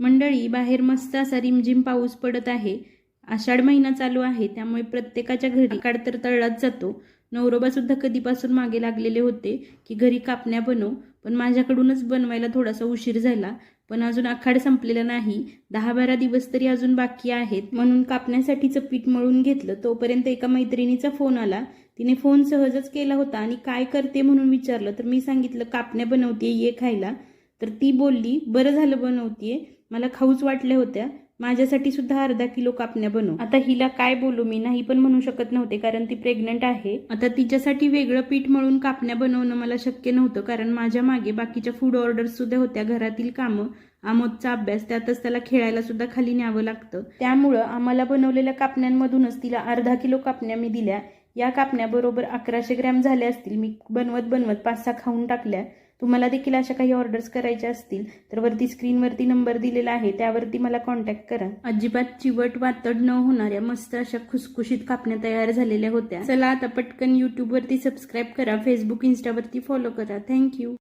मंडळी बाहेर मस्त असा रिमझिम पाऊस पडत आहे. आषाढ महिना चालू आहे त्यामुळे प्रत्येकाच्या घरी काढ तर तळलाच जातो. नवरोबा सुद्धा कधीपासून मागे लागलेले होते की घरी कापण्या बनव पण माझ्याकडूनच बनवायला थोडासा उशीर झाला. पण अजून आखाड संपलेला नाही दहा बारा दिवस तरी अजून बाकी आहेत. म्हणून कापण्यासाठीचं पीठ मळून घेतलं तोपर्यंत एका मैत्रिणीचा फोन आला. तिने फोन सहजच केला होता आणि काय करते म्हणून विचारलं तर मी सांगितलं कापण्या बनवते ये खायला. तर ती बोलली बरं झालं बनवतीये. मला खाऊच वाटल्या होत्या. माझ्यासाठी सुद्धा अर्धा किलो कापण्या बनव. आता हिला काय बोलू मी? नाही पण म्हणू शकत नव्हते कारण ती प्रेग्नंट आहे. आता तिच्यासाठी वेगळं पीठ मळून कापण्या बनवणं मला शक्य नव्हतं कारण माझ्या मागे बाकीच्या फूड ऑर्डर्स सुद्धा होत्या घरातील कामं. आमोदचा अभ्यास त्यातच त्याला खेळायला सुद्धा खाली न्यावं लागतं. त्यामुळं आम्हाला बनवलेल्या कापण्यांमधूनच तिला अर्धा किलो कापण्या मी दिल्या. या कापण्याबरोबर अकराशे ग्रॅम झाल्या असतील. मी बनवत बनवत पाच सहा खाऊन टाकल्या. तुम्हाला देखील अशा काही ऑर्डर्स करायच्या असतील तर वरती स्क्रीनवरती नंबर दिलेला आहे त्यावरती मला कॉन्टॅक्ट करा. अजिबात चिवट वातड न होणाऱ्या मस्त अशा खुसखुशीत कापण्या तयार झालेल्या होत्या. चला आता पटकन युट्यूबवरती सबस्क्राईब करा फेसबुक इन्स्टावरती फॉलो करा. Thank you